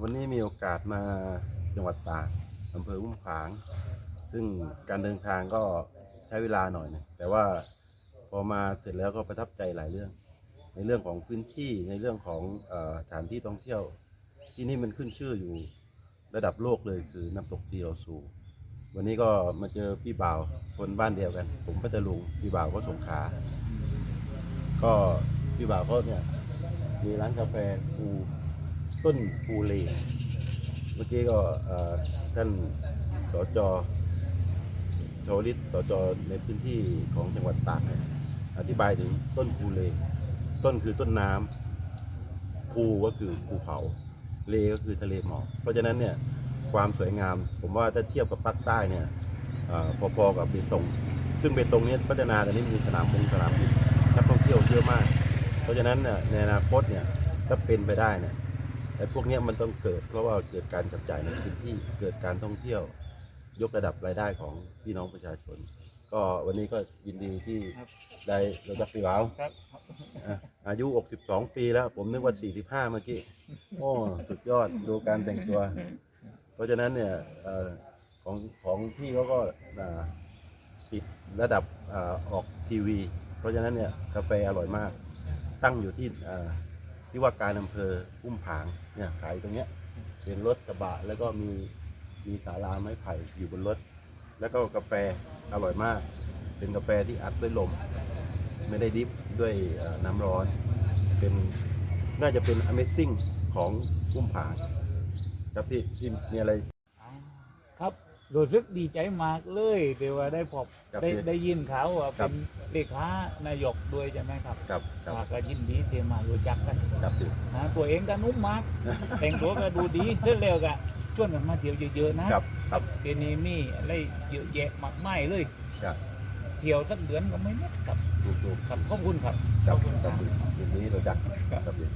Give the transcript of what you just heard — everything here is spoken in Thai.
วันนี้มีโอกาสมาจังหวัดตากอำเภออุ้มผาง ซึ่งการเดินทางก็ใช้เวลาหน่อยนะแต่ว่าพอมาเสร็จแล้วก็ประทับใจหลายเรื่อง ในเรื่องของพื้นที่ในเรื่องของสถานที่ท่องเที่ยว ที่นี่มันขึ้นชื่ออยู่ระดับโลกเลยคือน้ำตกทีโอซูวันนี้ก็มาเจอพี่บ่าวคนบ้านเดียวกัน ผมพัทลุงพี่บ่าวก็สงขา ก็พี่บ่าวเขาเนี่ยมีร้านกาแฟปู ต้นปูเลเมื่อกี้ก็ท่านสจชวลิตสจในพื้นที่ของจังหวัดตากอธิบายถึงต้นปูเล ต้นคือต้นน้ำภูก็คือภูเขา เลก็คือทะเลหมอกเพราะฉะนั้นเนี่ยความสวยงาม ผมว่าถ้าเทียบกับภาคใต้เนี่ยอพอๆกับเบตงซึ่งเบตงเนี่ยพัฒนาแตอนนี้มีสนามมงสนามบินนักท่องเที่ยวเยอะมาก เพราะฉะนั้นเนี่ยในอนาคตเนี่ยถ้าเป็นไปได้เนี่ย ไอ้พวกเนี้ยมันต้องเกิด เพราะว่าเกิดการจับจ่ายในพื้นที่เกิดการท่องเที่ยว ยกระดับรายได้ของพี่น้องประชาชน ก็วันนี้ก็ยินดีที่ครับได้เราจะปีวาวครับอะอายุ 62 ปีแล้ว ผมนึกว่า 45 เมื่อกี้ โอ้สุดยอดดูการแต่งตัว เพราะฉะนั้นเนี่ยเอ่อของของพี่เขาก็อ่าปิดระดับอาออกทีวี เพราะฉะนั้นเนี่ยกาแฟอร่อยมาก ตั้งอยู่ที่อ่า ที่ว่าการอำเภออุ้มผางเนี่ยขายตรงเนี้ยเป็นรถกระบะแล้วก็มีมีศาลาไม้ไผ่อยู่บนรถ แล้วก็กาแฟอร่อยมาก เป็นกาแฟที่อัดด้วยลม ไม่ได้ดิฟด้วยน้ำร้อน เป็นน่าจะเป็น Amazing ของอุ้มผางครับพี่พี่มีอะไรครับ รู้สึกดีใจมากเลยเดี๋ยวว่าได้พบครับได้พี่ได้ยินข่าวว่าครัเป็บ นเลขานายกด้วยใช่ไหมครับครับครับอ่าก็ยินดีที่มารู้จักกันครับพี่ นะตัวเองก็นุ่มมาก แต่งตัวก็ดูดีเสร็จแล้วก็ชวนกันมาเที่ยวเยอะๆนะครับครับทีนี้มีอะไรเยอะแยะมากมายเลยครับ เที่ยวสักเดือนก็ไม่หมดครับถูกถูกครับขอบคุณครับ ครับขอบคุณครับครับยินดีเราจักครับพี่